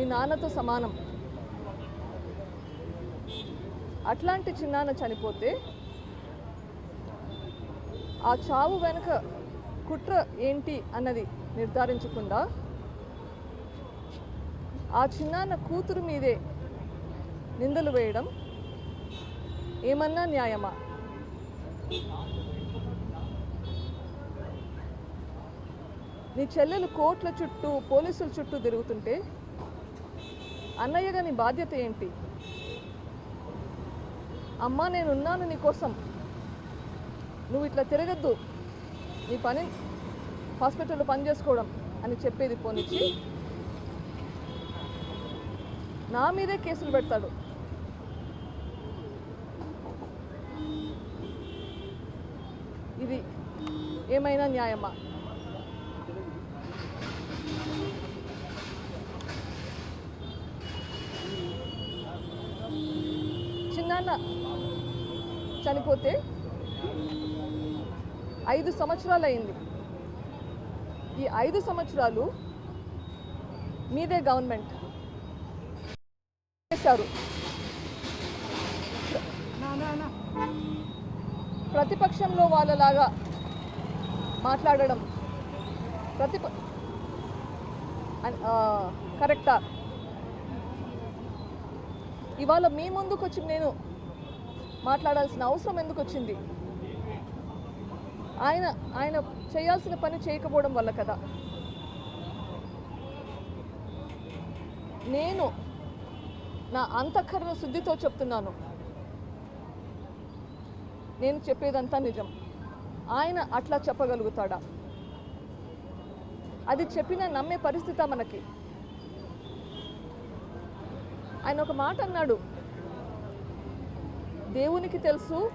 మీ నాన్నతో సమానం. అట్లాంటి చిన్నాన్న చనిపోతే ఆ చావు వెనుక కుట్ర ఏంటి అన్నది నిర్ధారించకుండా ఆ చిన్నాన్న కూతురు మీదే నిందలు వేయడం ఏమన్నా న్యాయమా? నీ చెల్లెలు కోట్ల చుట్టూ పోలీసుల చుట్టూ తిరుగుతుంటే అన్నయ్యగా నీ బాధ్యత ఏంటి? అమ్మా నేనున్నాను నీకోసం. నువ్వు ఇట్లా తిరగద్దు. నీ పని హాస్పిటల్లో పని చేసుకోవడం అని చెప్పేది పోనిచ్చి నా మీదే కేసులు పెడతాడు. ఇది ఏమైనా న్యాయమా? చిన్నాన్న చనిపోతే ఐదు సంవత్సరాలు అయింది ఈ ఐదు సంవత్సరాలు మీదే గవర్నమెంట్ చేశారు. ప్రతిపక్షంలో వాళ్ళలాగా మాట్లాడడం ప్రతిప కరెక్టా? ఇవాళ మీ ముందుకు వచ్చి నేను మాట్లాడాల్సిన అవసరం ఎందుకు వచ్చింది? ఆయన ఆయన చేయాల్సిన పని చేయకపోవడం వల్ల కదా. నేను నా అంతఃకరణ శుద్ధితో చెప్తున్నాను. నేను చెప్పేదంతా నిజం. ఆయన అట్లా చెప్పగలుగుతాడా? అది చెప్పిన నమ్మే పరిస్థితి మనకి. ఆయన ఒక మాట అన్నాడు దేవునికి తెలుసు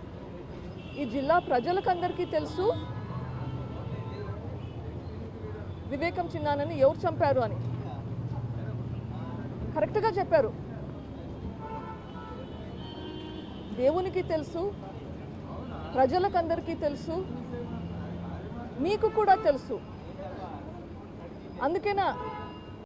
ఈ జిల్లా ప్రజలకందరికీ తెలుసు. వివేకం చిన్నానని ఎవరు చంపారు అని? కరెక్ట్గా చెప్పారు. దేవునికి తెలుసు ప్రజలకందరికీ తెలుసు మీకు కూడా తెలుసు. అందుకేనా